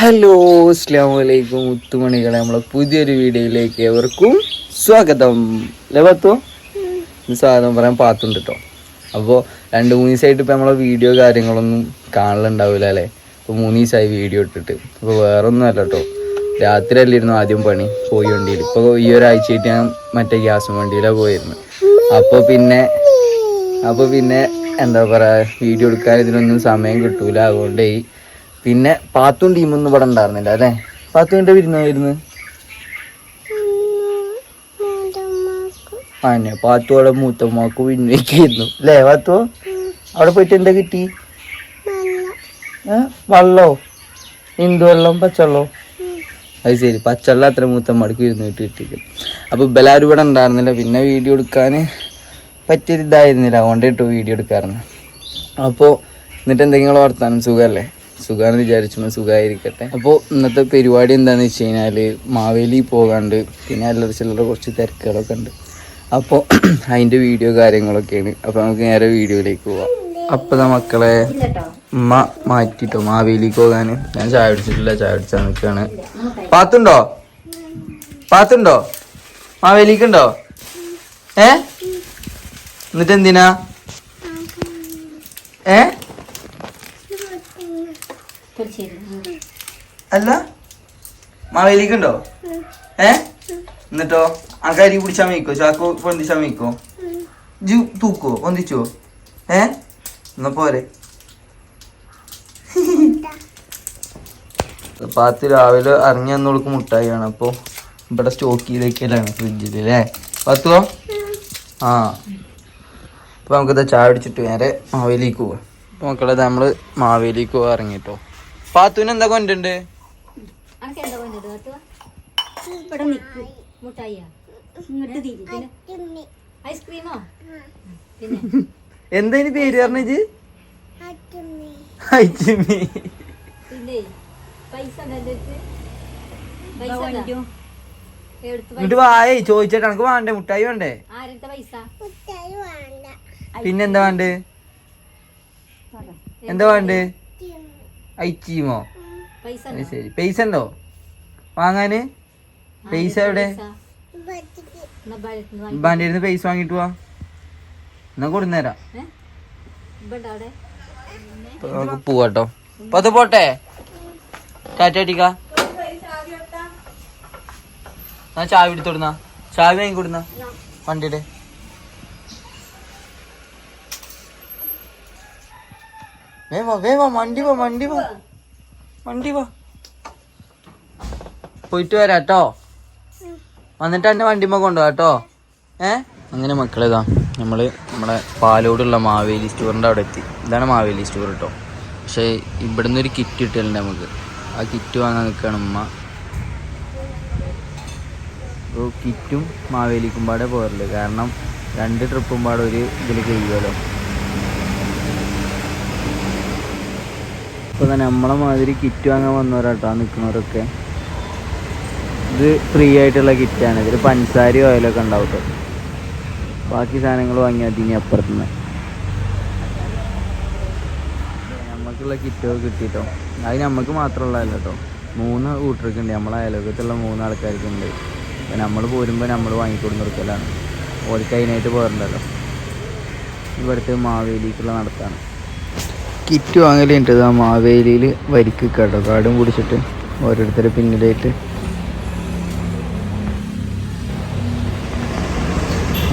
Hello അസ്ലാം വലൈക്കും മുത്തുമണികളെ. നമ്മളെ പുതിയൊരു വീഡിയോയിലേക്ക് എവർക്കും സ്വാഗതം. ലഭത്തോ സ്വാഗതം പറയാൻ പാത്തുണ്ട് കേട്ടോ അപ്പോൾ രണ്ട് മൂന്ന് ദിവസമായിട്ട് ഇപ്പോൾ നമ്മളെ വീഡിയോ കാര്യങ്ങളൊന്നും കാണലുണ്ടാവില്ല അല്ലേ? ഇപ്പോൾ മൂന്ന് ദിവസമായി വീഡിയോ ഇട്ടിട്ട്. അപ്പോൾ വേറെ ഒന്നും അല്ല കേട്ടോ രാത്രി അല്ലായിരുന്നു ആദ്യം പണി. പോയി വണ്ടിയിൽ. ഇപ്പോൾ ഈ ഒരാഴ്ചയായിട്ട് ഞാൻ മറ്റേ ഗ്യാസ് വണ്ടിയിലാണ് പോയിരുന്നു. അപ്പോൾ പിന്നെ അപ്പോൾ പിന്നെ എന്താ പറയുക വീഡിയോ എടുക്കാൻ ഇതിനൊന്നും സമയം കിട്ടൂല. അതുകൊണ്ട് ഈ പിന്നെ പാത്തും ടീമൊന്നും ഇവിടെ ഉണ്ടായിരുന്നില്ല അല്ലേ? പാത്തുവിന്റെ വിരുന്നായിരുന്നു ആ അന്നെ പാത്തു അവിടെ മൂത്തമ്മാക്ക് വിന്നയിക്കായിരുന്നു അല്ലേ പാത്തു? അവിടെ പോയിട്ട് എന്താ കിട്ടി? വെള്ളോ? എന്ത് വെള്ളം? പച്ചവെള്ളോ? അത് ശരി പച്ചവെള്ളം അത്ര മൂത്തമ്മക്ക് ഇരുന്നിട്ട് കിട്ടി കിട്ടിയത് അപ്പോൾ ബലാരും ഇവിടെ ഉണ്ടായിരുന്നില്ല. പിന്നെ വീഡിയോ എടുക്കാൻ പറ്റിയൊരിതായിരുന്നില്ല. അതുകൊണ്ട് കേട്ടോ വീഡിയോ എടുക്കാറുണ്ട്. അപ്പോൾ എന്നിട്ട് എന്തെങ്കിലും വർത്താനം? സുഖമല്ലേ? സുഖമാണെന്ന് വിചാരിച്ചു സുഖമായിരിക്കട്ടെ അപ്പോൾ ഇന്നത്തെ പരിപാടി എന്താണെന്ന് വെച്ച് കഴിഞ്ഞാൽ മാവേലി പോകാണ്ട് പിന്നെ അല്ലറ ചില്ലറ കുറച്ച് തിരക്കുകളൊക്കെ ഉണ്ട്. അപ്പോൾ അതിന്റെ വീഡിയോ കാര്യങ്ങളൊക്കെയാണ്. അപ്പോൾ നമുക്ക് നേരെ വീഡിയോയിലേക്ക് പോവാം. അപ്പോൾ മക്കളെ ഉമ്മ മാറ്റിട്ടോ മാവേലിക്ക് പോകാൻ ഞാൻ ചായ പിടിച്ചിട്ടില്ല ചായ പിടിച്ചാൽ നിൽക്കുകയാണ് പാത്തുണ്ടോ? പാത്തുണ്ടോ? മാവേലിക്കുണ്ടോ? ഏ? എന്നിട്ട് എന്തിനാ ഏ? അല്ല? മാവേലിക്കുണ്ടോ? ഏ? എന്നിട്ടോ? ആൾക്കാർ പിടിച്ചാൽ മീക്കോ ചാക്കോ പൊന്തിച്ചാൽ മീക്കോ ജു തൂക്കോ? പൊന്തിച്ചോ? ഏ? എന്നാ പോരെ. പാത്ത് രാവിലെ ഇറങ്ങി വന്നോൾക്ക് മുട്ടായിയാണ്. അപ്പോൾ ഇവിടെ സ്റ്റോക്ക് ചെയ്ത് വെക്കലാണ് ഫ്രിഡ്ജിൽ അല്ലേ പത്തുവോ? ആ. അപ്പോൾ നമുക്കിത് ചായ അടിച്ചിട്ട് നേരെ മാവേലിക്ക് പോവാം. അപ്പോൾ മക്കളെ നമ്മൾ മാവേലിക്ക് പോകാൻ ഇറങ്ങിട്ടോ. പാത്തുവിന് എന്താ കൊണ്ടുണ്ട് അനക്ക് എന്താ കൊണ്ടത് കേട്ടോ ഇവിടെ നിൽക്കും മുട്ടായിയാ ഇങ്ങോട്ട് തിരി പിന്നെ? ഐസ്ക്രീമോ? പിന്നെ? എന്താ ഇനി പേര് പറഞ്ഞത്? എന്നിട്ട് ഇങ്ങോട്ട് വായേ ചോദിച്ചിട്ട് എനിക്ക് വേണ്ടേ? മുട്ടായി വേണ്ടേ? പിന്നെന്താ വേണ്ടേ? എന്താ വേണ്ടേ? ഉണ്ടോ? ശരി. പൈസ ഉണ്ടോ? വാങ്ങാന്? പൈസ എവിടെ. ബാന്റെ ഇരുന്ന് പൈസ വാങ്ങിട്ട് പോവാ എന്നാ കൊടുന്നേരാ നമുക്ക് പോവാട്ടോ. അപ്പൊ അത് പോട്ടെ. ടാറ്റടിക്ക ഞാൻ ചാവി എടുത്തോടുന്ന ചാവി വാങ്ങി കൊടുന്ന വണ്ടിയുടെ. വേവാ വേവാ വണ്ടി വാ വണ്ടി വാ. വണ്ടി വാ. പോയിട്ട് വരാട്ടോ വന്നിട്ട് എന്റെ വണ്ടിമ്മ കൊണ്ടുപോവാ കേട്ടോ. ഏ? അങ്ങനെ മക്കളേതാ നമ്മൾ നമ്മളെ പാലോടുള്ള മാവേലി സ്റ്റോറിന്റെ അവിടെ എത്തി. ഇതാണ് മാവേലി സ്റ്റോർ കേട്ടോ. പക്ഷേ ഇവിടുന്ന് ഒരു കിറ്റ് കിട്ടലുണ്ട് നമുക്ക്. ആ കിറ്റ് വാങ്ങാൻ നിൽക്കുകയാണ് ഉമ്മ. അപ്പോൾ കിറ്റും മാവേലിക്കും പാടെ പോരൽ കാരണം രണ്ട് ട്രിപ്പും പാടെ ഒരു ഇതിൽ കഴിയുമല്ലോ. അപ്പോൾ തന്നെ നമ്മളെ മാതിരി കിറ്റ് വാങ്ങാൻ വന്നവരാട്ടോ നിൽക്കുന്നവരൊക്കെ ഇത് ഫ്രീ ആയിട്ടുള്ള കിറ്റാണ് ഇതിൽ പഞ്ചസാരയും ഓയിലൊക്കെ ഉണ്ടാവും ബാക്കി സാധനങ്ങൾ വാങ്ങിയാൽ മതി ഇനി അപ്പുറത്തുനിന്ന് നമുക്കുള്ള കിറ്റൊക്കെ കിട്ടിട്ടോ. അത് നമുക്ക് മാത്രമുള്ളതല്ല കേട്ടോ മൂന്ന് കൂട്ടർക്ക് ഉണ്ട്. നമ്മളെ അയലോകത്തുള്ള മൂന്ന് ആൾക്കാർക്ക് ഉണ്ട്. അപ്പം നമ്മൾ പോരുമ്പോൾ നമ്മൾ വാങ്ങിക്കൊടുന്ന് കൊടുക്കലാണ്. ഓർക്ക് അതിനായിട്ട് പോരണ്ടല്ലോ. ഇവിടുത്തെ മാവേലിക്കുള്ള നടത്താണ്. കിറ്റ് വാങ്ങലുണ്ട്. ആ മാവേലിയിൽ വരിക്ക് കേട്ടോ. കാടും പിടിച്ചിട്ട് ഓരോരുത്തരെ പിന്നിലായിട്ട്.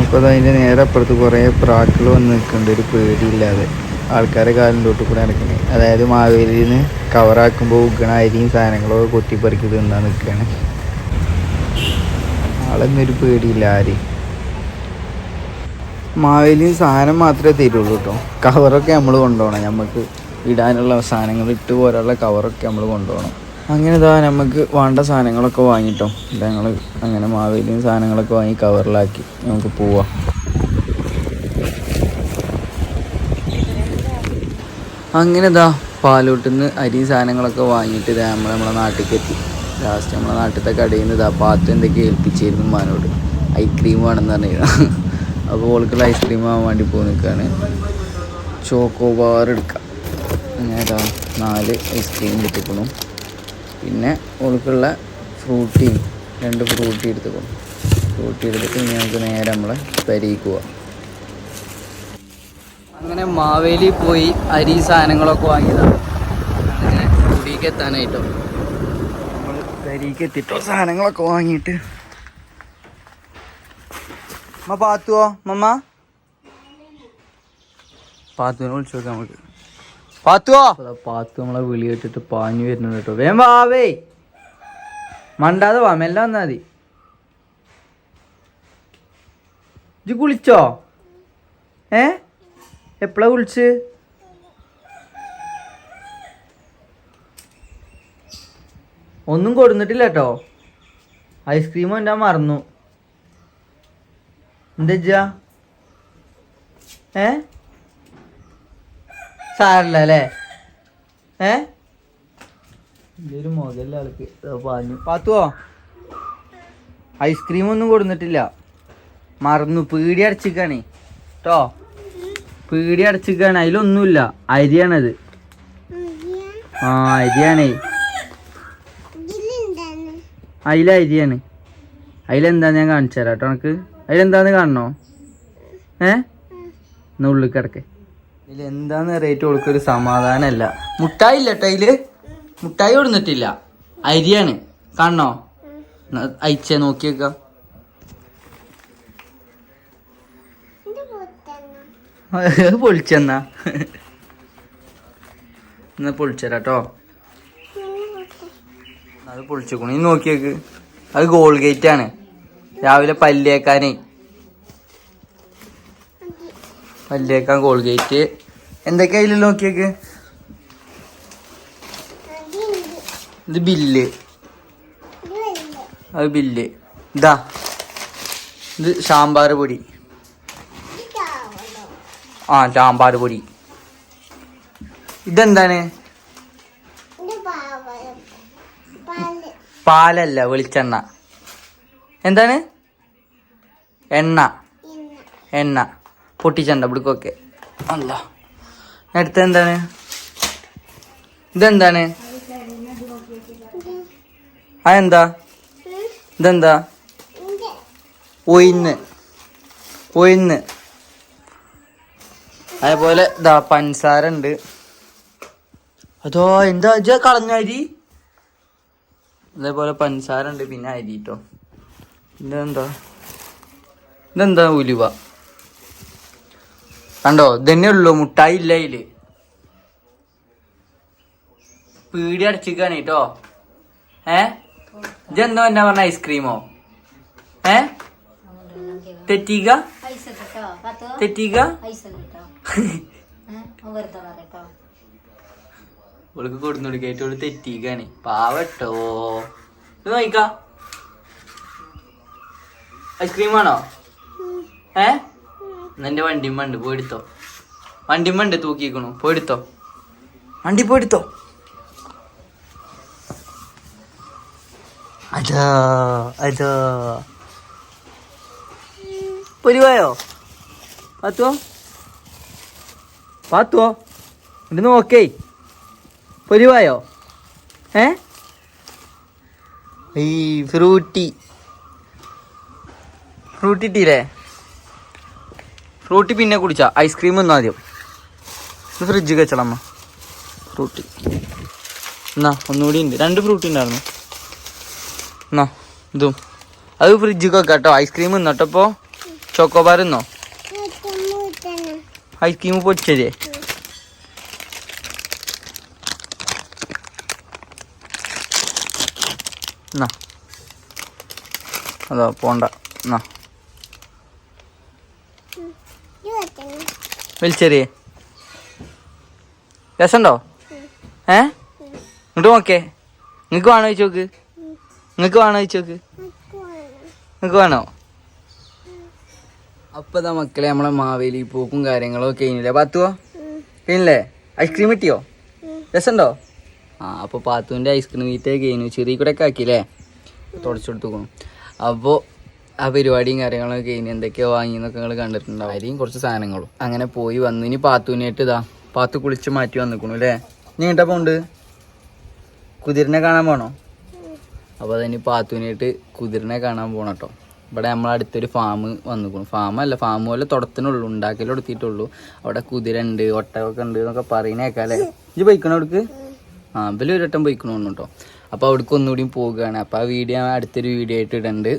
അപ്പോൾ അതതിന്റെ നേരെ അപ്പുറത്ത് കുറേ പ്രാക്കൾ വന്ന് നിൽക്കുന്നുണ്ട്. ഒരു പേടിയില്ലാതെ. ആൾക്കാരെ കാലിന്റെ തൊട്ട് കൂടെ നടക്കുന്നത് അതായത് മാവേലിയിൽ നിന്ന് കവറാക്കുമ്പോൾ ഉഗ്ഗണ അരിയും സാധനങ്ങളൊക്കെ കൊത്തിപ്പറിക്കി തിന്നാൻ നിൽക്കുകയാണ്. ആളൊന്നും ഒരു പേടിയില്ല ആരെയും മാവേലിയും സാധനം മാത്രമേ തരുള്ളൂ കേട്ടോ. കവറൊക്കെ നമ്മൾ കൊണ്ടുപോകണം. നമുക്ക് ഇടാനുള്ള സാധനങ്ങൾ ഇട്ട് പോരാനുള്ള കവറൊക്കെ നമ്മൾ കൊണ്ടുപോകണം. അങ്ങനെ ഇതാ നമുക്ക് വേണ്ട സാധനങ്ങളൊക്കെ വാങ്ങിട്ടോ. ഞങ്ങൾ അങ്ങനെ മാവേലിയും സാധനങ്ങളൊക്കെ വാങ്ങി കവറിലാക്കി നമുക്ക് പോവാം. അങ്ങനെ ഇതാ പാലോട്ടിൽ നിന്ന് അരി സാധനങ്ങളൊക്കെ വാങ്ങിയിട്ട് ഇതാ നമ്മൾ നമ്മളെ നാട്ടിലേക്ക് എത്തി ലാസ്റ്റ് നമ്മളെ നാട്ടിലത്തെ കടയിൽ നിന്ന് ഇതാ പാത്രം എന്തൊക്കെ ഏൽപ്പിച്ചിരുന്നു മാനോട് ഐസ്ക്രീം വേണമെന്ന് പറഞ്ഞിരുന്നു. അപ്പോൾ ഓൾക്കുള്ള ഐസ്ക്രീം ആവാൻ വേണ്ടി പോയി നിൽക്കുകയാണ്. ചോക്കോ ബാർ എടുക്കാം. അങ്ങനെ ഇതാ നാല് ഐസ്ക്രീം എടുത്തിക്കണം പിന്നെ ഓൾക്കുള്ള ഫ്രൂട്ടി രണ്ട് ഫ്രൂട്ടി എടുത്തുക്കണം ഫ്രൂട്ടി എടുത്തിട്ട് ഇനി നമുക്ക് നേരെ നമ്മളെ പരിയിക്കുക അങ്ങനെ മാവേലി പോയി അരി സാധനങ്ങളൊക്കെ വാങ്ങിയതാണ്. അങ്ങനെ കുടിക്ക് എത്താനായിട്ടോ. നമ്മൾ കരിക്ക് എത്തിട്ടോ സാധനങ്ങളൊക്കെ വാങ്ങിയിട്ട്. അമ്മ പാത്തുവോ മമ്മ പാത്തുവിനെ വിളിച്ചു നോക്കാം നമുക്ക് പാത്തുവോ പാത്തു നമ്മളെ വിളി കേട്ടിട്ട് പാഞ്ഞു വരുന്നുണ്ട് കേട്ടോ വേം വാവേ മണ്ടാതെ വാ മെല്ലെ വന്നാ മതി ഇജ്ജ് കുളിച്ചോ ഏ എപ്പോഴാ കുളിച്ച് ഒന്നും കൊടുന്നിട്ടില്ല കേട്ടോ ഐസ്ക്രീം എന്റെ മറന്നു. എന്താ ഏ? സാരല്ല അല്ലേ? ഏ? ഒരു മുതല്ല ആൾക്ക്. പാഞ്ഞു. പാത്തുവോ? ഐസ്ക്രീം ഒന്നും കൊടുന്നിട്ടില്ല. മറന്നു. പീടി അടച്ചിക്കാണേ. കേട്ടോ പീടി അടച്ചിക്കാണ്. അതിലൊന്നുമില്ല. അരിയാണത്. ആ അരിയാണേ. അതിലരിയാണ്. അതിലെന്താ ഞാൻ കാണിച്ചു തരാം കേട്ടോ എനക്ക് അതിലെന്താന്ന് കാണണോ? ഏ? എന്നാ ഉള്ളിൽ കിടക്കെ. ഇതിൽ എന്താന്ന് റേറ്റ് കൊടുക്കൊരു സമാധാനമല്ല മുട്ടായി ഇല്ല കേട്ടോ അതിൽ. മുട്ടായി കൊടുന്നിട്ടില്ല അരിയാണ്. കാണണോ? അയച്ച അയച്ചേ നോക്കി വെക്കാം. പൊളിച്ചെന്നാ. എന്നാ പൊളിച്ചരാട്ടോ അത് പൊളിച്ചേക്കണു. നോക്കിയേക്ക് അത് ഗോൾഗേറ്റ് ആണ് രാവിലെ പല്ലേക്കാനേ. പല്ലേക്കാൻ കോൾഗേറ്റ്. എന്തൊക്കെയാ അതിൽ നോക്കിയേക്ക്? ഇത് ബില്ല്. അത് ബില്ല്. ഇതാ. ഇത് സാമ്പാർ പൊടി. ആ സാമ്പാർ പൊടി. ഇതെന്താണ്? പാലല്ല വെളിച്ചെണ്ണ. എന്താണ്? എണ്ണ. എണ്ണ. പൊട്ടിച്ചണ്ട ഇവിടേക്കൊക്കെ അല്ല അടുത്ത എന്താണ്? ഇതെന്താണ്? ആ എന്താ ഇതെന്താ? ഒയിന്ന് ഒയിന്ന് അതേപോലെ ഇതാ പഞ്ചസാര ഉണ്ട് അതോ എന്താ? കളഞ്ഞ അരി? അതേപോലെ പഞ്ചസാര ഉണ്ട് പിന്നെ അരി കേട്ടോ ഇതെന്താ? ഇതെന്താ ഉലുവ? കണ്ടോ? ഇതന്നെ ഉള്ളു മുട്ടായി ഇല്ല ഇതിൽ പീടി അടച്ചിക്കാണ് കേട്ടോ ഏ? ഇതെന്തോ എന്നാ പറഞ്ഞ ഐസ്ക്രീമോ ഏ? തെറ്റീക തെറ്റിക ഓൾക്ക് കൊടുന്നു കേട്ടോ തെറ്റീക്കാണ് പാവട്ടോ ഇത് നോയിക്കാ ഐസ്ക്രീം വേണോ ഏ വണ്ടി വണ്ടിമ്മണ്ട് പോയെടുത്തോ. വണ്ടിമ്മണ്ട് തൂക്കിക്കണു പോയെടുത്തോ. വണ്ടി പോയെടുത്തോ. അതാ അതാ. പൊരുവായോ? പാത്തുവോ? പാത്തുവോ? ഇത് നോക്കേ. പൊരുവായോ? ഏ? ഈ ഫ്രൂട്ടി. ഫ്രൂട്ടി ഇട്ടീലേ ഫ്രൂട്ടി പിന്നെ കുടിച്ച. ഐസ്ക്രീം ഒന്നും ആദ്യം. ഫ്രിഡ്ജ് വെച്ചളമ്മ ഫ്രൂട്ടി. എന്നാ ഒന്നുകൂടി ഉണ്ട്. രണ്ട് ഫ്രൂട്ടി ഉണ്ടായിരുന്നു. എന്നാ ഇതും. അത് ഫ്രിഡ്ജ് കേട്ടോ ഐസ്ക്രീം തിന്നോട്ടപ്പോ ചോക്കോബാർ ഐസ്ക്രീം പൊടിച്ചതേ എന്നാ. അതോ പോണ്ട. എന്നാ. വലിച്ചെറിയേ രസമുണ്ടോ ഏ? ഇങ്ങോട്ട് നോക്കേ നിങ്ങക്ക് വേണോ ചോക്ക് നിങ്ങക്ക് വേണോ ചോക്ക് നിങ്ങക്ക് വേണോ? അപ്പൊ ഇതാ മക്കളെ നമ്മളെ മാവേലി പൂക്കും കാര്യങ്ങളും ഒക്കെ കഴിഞ്ഞില്ലേ? പാത്തുവോ? കഴിഞ്ഞില്ലേ? ഐസ്ക്രീം കിട്ടിയോ? രസമുണ്ടോ ആ അപ്പൊ പാത്തുവിന്റെ ഐസ്ക്രീം വീറ്റേ കഴിഞ്ഞു. ചെറിയ കൂടെ ഒക്കെ ആക്കിയില്ലേ? തുടച്ചു കൊടുത്തുക്കണം അപ്പോൾ ആ പരിപാടിയും കാര്യങ്ങളൊക്കെ കഴിഞ്ഞ് എന്തൊക്കെയോ വാങ്ങിയെന്നൊക്കെ നിങ്ങൾ കണ്ടിട്ടുണ്ടാവും. അരിയും കുറച്ച് സാധനങ്ങളും. അങ്ങനെ പോയി വന്നു. ഇനി പാത്തുവിനായിട്ട് ഇതാ പാത്തു കുളിച്ച് മാറ്റി വന്നിക്കണു അല്ലേ നീ ഇട്ടാ പോണ്ട് കുതിരനെ കാണാൻ പോണോ? അപ്പോൾ അതിന് പാത്തുവിനായിട്ട് കുതിരനെ കാണാൻ പോണം കേട്ടോ ഇവിടെ നമ്മളെ അടുത്തൊരു ഫാം വന്നിക്കുന്നു ഫാം അല്ല ഫാം പോലെ തുടത്തിനുള്ളൂ ഉണ്ടാക്കലും എടുത്തിട്ടുള്ളൂ അവിടെ കുതിര ഉണ്ട് ഒട്ടകൊക്കെ ഉണ്ട് എന്നൊക്കെ പറയുന്നേക്കാം അല്ലേ ഇത് പോയിക്കണോ അവിടേക്ക്? ആ അമ്പലൊരു വട്ടം പോയിക്കണു കേട്ടോ അപ്പോൾ അവിടേക്ക് ഒന്നുകൂടിയും പോവുകയാണ് അപ്പോൾ ആ വീഡിയോ അടുത്തൊരു വീഡിയോ ആയിട്ട് ഇടുന്നുണ്ട്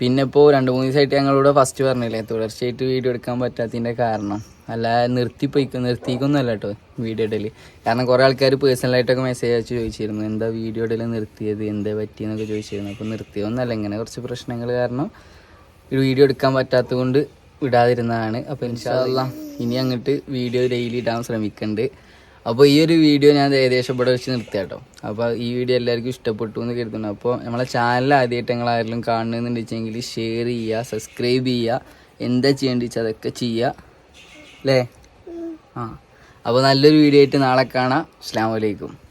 പിന്നെ ഇപ്പോൾ രണ്ട് മൂന്ന് ദിവസമായിട്ട് ഞങ്ങളിവിടെ ഫസ്റ്റ് പറഞ്ഞില്ലേ തുടർച്ചയായിട്ട് വീഡിയോ എടുക്കാൻ പറ്റാത്തതിന്റെ കാരണം. അല്ല നിർത്തിപ്പോയിക്കും നിർത്തിക്കൊന്നുമല്ല കേട്ടോ വീഡിയോ ഇടൽ കാരണം കുറേ ആൾക്കാർ പേഴ്സണലായിട്ടൊക്കെ മെസ്സേജ് അയച്ച് ചോദിച്ചിരുന്നു എന്താ വീഡിയോ ഇടൽ നിർത്തിയത്? എന്താ പറ്റിയെന്നൊക്കെ ചോദിച്ചിരുന്നു. അപ്പോൾ നിർത്തിയൊന്നുമല്ല ഇങ്ങനെ കുറച്ച് പ്രശ്നങ്ങൾ കാരണം ഒരു വീഡിയോ എടുക്കാൻ പറ്റാത്തത് കൊണ്ട് വിടാതിരുന്നതാണ്. അപ്പോൾ ഇൻഷാല്ല ഇനി അങ്ങോട്ട് വീഡിയോ ഡെയിലി ഇടാൻ ശ്രമിക്കുന്നുണ്ട് അപ്പോൾ ഈ ഒരു വീഡിയോ ഞാൻ ഏകദേശം ഇവിടെ വെച്ച് നിർത്തിയാട്ടോ അപ്പോൾ ഈ വീഡിയോ എല്ലാവർക്കും ഇഷ്ടപ്പെട്ടു എന്ന് കരുതുന്നു. അപ്പോൾ നമ്മളെ ചാനൽ ആദ്യമായിട്ട് നിങ്ങൾ ആരെങ്കിലും കാണുന്നുണ്ടെങ്കിൽ ഷെയർ ചെയ്യുക സബ്സ്ക്രൈബ് ചെയ്യുക. എന്താ ചെയ്യേണ്ടി വെച്ചാൽ അതൊക്കെ ചെയ്യുക. അല്ലേ? ആ. അപ്പോൾ നല്ലൊരു വീഡിയോ ആയിട്ട് നാളെ കാണാം. അസ്സാം വലൈക്കും